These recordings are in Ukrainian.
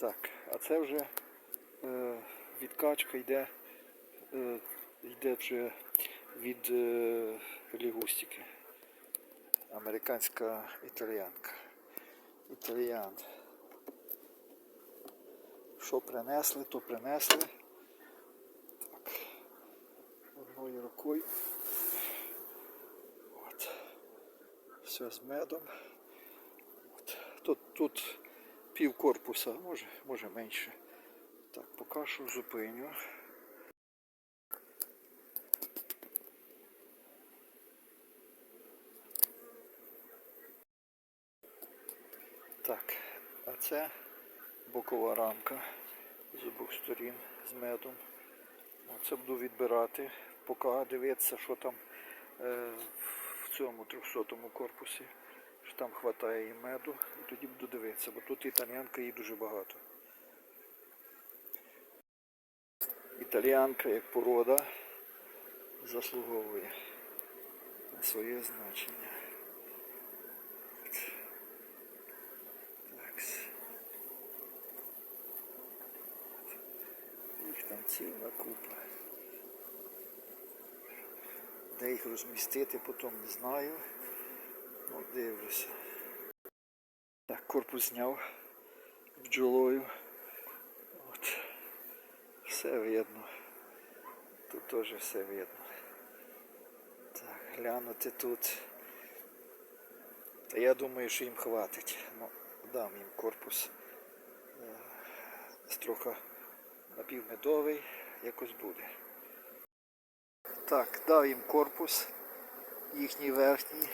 Так, а це вже е, відкачка йде, е, йде вже від е, лігустики. Американська італіянка. Італіян. Що принесли, то принесли. Так. Одною рукою. От. Все з медом. От. Тут, тут пів корпуса, може, може менше. Так, поки що зупиню. Так, а це бокова рамка з обох сторін з медом. Оце буду відбирати, поки дивитися, що там е, в цьому 300 корпусі, там вистачає і меду, і тоді буду дивитися, бо тут італіянка її дуже багато. Італіянка як порода заслуговує на своє значення. Їх там ціла купа. Де їх розмістити, потім не знаю. Дивлюся. Так, корпус зняв бджолою. От. Все видно. Тут теж все видно. Так, глянути тут. Та я думаю, що їм хватить. Ну, дам їм корпус. Е, Строка напівмедовий, якось буде. Так, дав їм корпус, їхній верхній,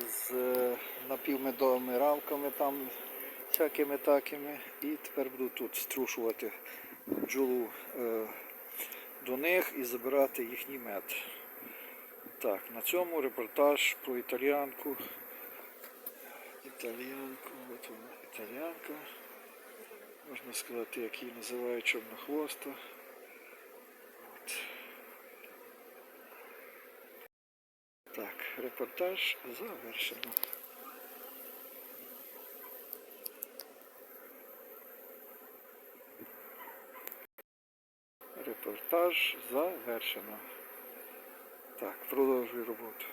з е, напівмедовими рамками там, всякими такими. І тепер буду тут струшувати бджолу е, до них і забирати їхній мед. Так, на цьому репортаж про італіянку. Італіянку, от вона, італіянка. Можна сказати, як її називають чорнохвоста. Так, репортаж завершено. Репортаж завершено. Так, продовжую роботу.